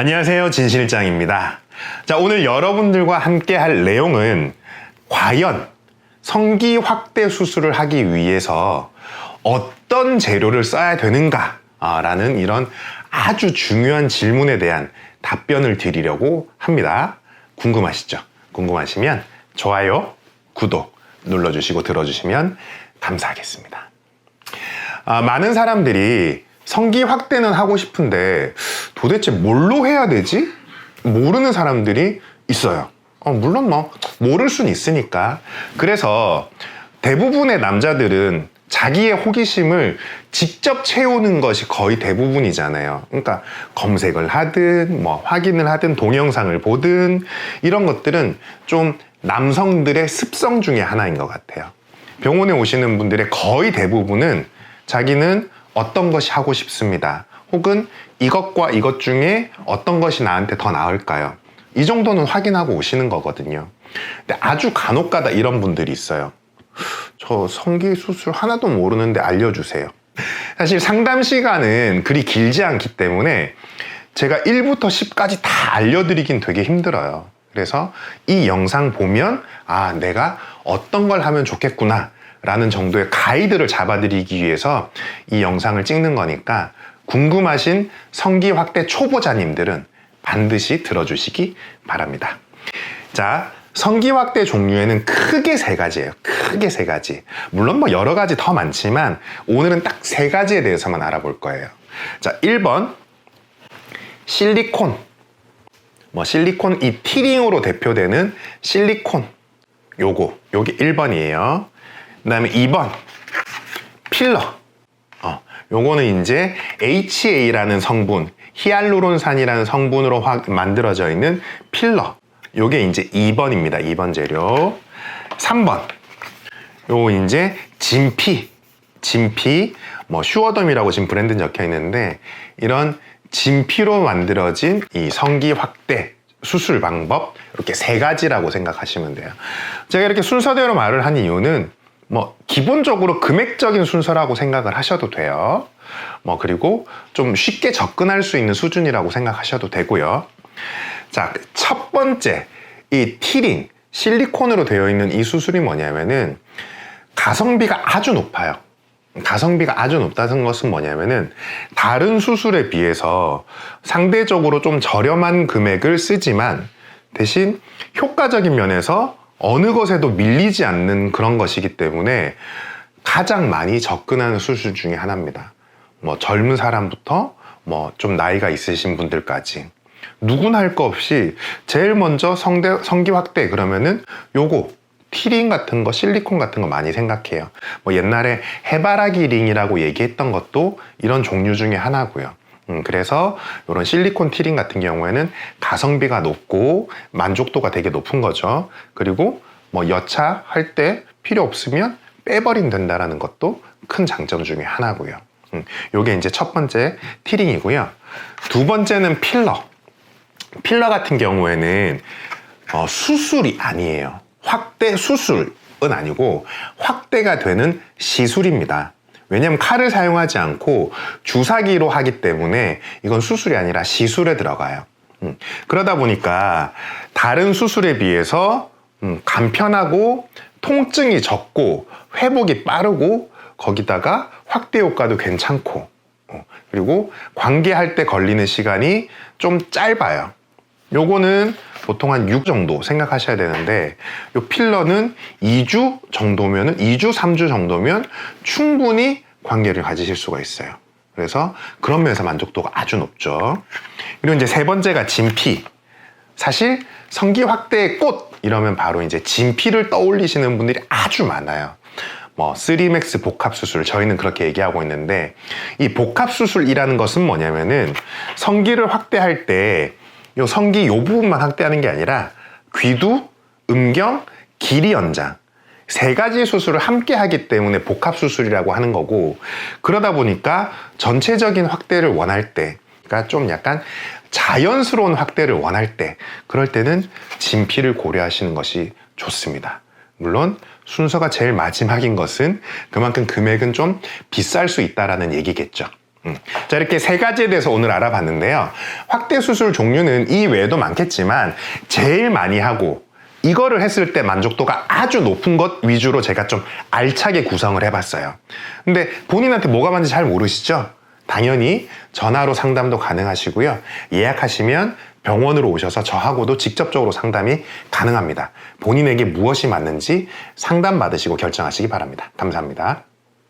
안녕하세요. 진실장입니다. 자, 오늘 여러분들과 함께 할 내용은 과연 성기 확대 수술을 하기 위해서 어떤 재료를 써야 되는가? 아, 라는 이런 아주 중요한 질문에 대한 답변을 드리려고 합니다. 궁금하시죠? 궁금하시면 좋아요, 구독 눌러주시고 들어주시면 감사하겠습니다. 아, 많은 사람들이 성기 확대는 하고 싶은데 도대체 뭘로 해야 되지? 모르는 사람들이 있어요. 어, 물론 뭐 모를 순 있으니까. 그래서 대부분의 남자들은 자기의 호기심을 직접 채우는 것이 거의 대부분이잖아요. 그러니까 검색을 하든 뭐 확인을 하든 동영상을 보든 이런 것들은 좀 남성들의 습성 중에 하나인 것 같아요. 병원에 오시는 분들의 거의 대부분은 자기는 어떤 것이 하고 싶습니다. 혹은 이것과 이것 중에 어떤 것이 나한테 더 나을까요? 이 정도는 확인하고 오시는 거거든요. 근데 아주 간혹 가다 이런 분들이 있어요. 저 성기 수술 하나도 모르는데 알려주세요. 사실 상담 시간은 그리 길지 않기 때문에 제가 1부터 10까지 다 알려드리긴 되게 힘들어요. 그래서 이 영상 보면 아, 내가 어떤 걸 하면 좋겠구나. 라는 정도의 가이드를 잡아드리기 위해서 이 영상을 찍는 거니까 궁금하신 성기 확대 초보자님들은 반드시 들어주시기 바랍니다. 자, 성기 확대 종류에는 크게 세 가지예요. 크게 세 가지. 물론 뭐 여러 가지 더 많지만 오늘은 딱 세 가지에 대해서만 알아볼 거예요. 자, 1번 실리콘. 뭐 실리콘 이 티링으로 대표되는 실리콘. 요거, 요게 1번이에요. 그 다음에 2번 필러 어, 요거는 이제 HA라는 성분 히알루론산이라는 성분으로 화, 만들어져 있는 필러. 요게 이제 2번입니다 2번 재료. 3번. 요 이제 진피. 진피 뭐 슈어덤이라고 지금 브랜드 적혀 있는데 이런 진피로 만들어진 이 성기 확대 수술 방법 이렇게 세 가지라고 생각하시면 돼요. 제가 이렇게 순서대로 말을 한 이유는 뭐 기본적으로 금액적인 순서라고 생각을 하셔도 돼요. 뭐 그리고 좀 쉽게 접근할 수 있는 수준이라고 생각하셔도 되고요. 자, 첫 번째 이 티링 실리콘으로 되어 있는 이 수술이 뭐냐면은 가성비가 아주 높아요. 가성비가 아주 높다는 것은 뭐냐면은 다른 수술에 비해서 상대적으로 좀 저렴한 금액을 쓰지만 대신 효과적인 면에서 어느 것에도 밀리지 않는 그런 것이기 때문에 가장 많이 접근하는 수술 중에 하나입니다. 뭐 젊은 사람부터 뭐 좀 나이가 있으신 분들까지 누구나 할 거 없이 제일 먼저 성대, 성기 확대 그러면은 요거 티링 같은 거, 실리콘 같은 거 많이 생각해요. 뭐 옛날에 해바라기 링이라고 얘기했던 것도 이런 종류 중에 하나고요. 음, 그래서 이런 실리콘 티링 같은 경우에는 가성비가 높고 만족도가 되게 높은 거죠. 그리고 뭐 여차 할 때 필요 없으면 빼버리면 된다라는 것도 큰 장점 중에 하나고요. 음, 요게 이제 첫 번째 티링이고요. 두 번째는 필러. 필러 같은 경우에는 어, 수술이 아니에요. 확대 수술은 아니고 확대가 되는 시술입니다. 왜냐하면 칼을 사용하지 않고 주사기로 하기 때문에 이건 수술이 아니라 시술에 들어가요. 음, 그러다 보니까 다른 수술에 비해서 음, 간편하고 통증이 적고 회복이 빠르고 거기다가 확대 효과도 괜찮고 어, 그리고 관계할 때 걸리는 시간이 좀 짧아요. 요거는 보통 한 6 정도 생각하셔야 되는데 요 필러는 2주 정도면은 2주, 3주 정도면 충분히 관계를 가지실 수가 있어요. 그래서 그런 면에서 만족도가 아주 높죠. 그리고 이제 세 번째가 진피. 사실 성기 확대의 꽃 이러면 바로 이제 진피를 떠올리시는 분들이 아주 많아요. 뭐 3맥스 복합 수술 저희는 그렇게 얘기하고 있는데 이 복합 수술이라는 것은 뭐냐면은 성기를 확대할 때 요 성기 요 부분만 확대하는 게 아니라 귀두, 음경, 길이 연장 세 가지 수술을 함께 하기 때문에 복합 수술이라고 하는 거고 그러다 보니까 전체적인 확대를 원할 때 그러니까 좀 약간 자연스러운 확대를 원할 때 그럴 때는 진피를 고려하시는 것이 좋습니다. 물론 순서가 제일 마지막인 것은 그만큼 금액은 좀 비쌀 수 있다라는 얘기겠죠. 음. 자, 이렇게 세 가지에 대해서 오늘 알아봤는데요. 확대 수술 종류는 이 외에도 많겠지만 제일 많이 하고 이거를 했을 때 만족도가 아주 높은 것 위주로 제가 좀 알차게 구성을 해봤어요. 근데 본인한테 뭐가 맞는지 잘 모르시죠? 당연히 전화로 상담도 가능하시고요. 예약하시면 병원으로 오셔서 저하고도 직접적으로 상담이 가능합니다. 본인에게 무엇이 맞는지 상담 받으시고 결정하시기 바랍니다. 감사합니다.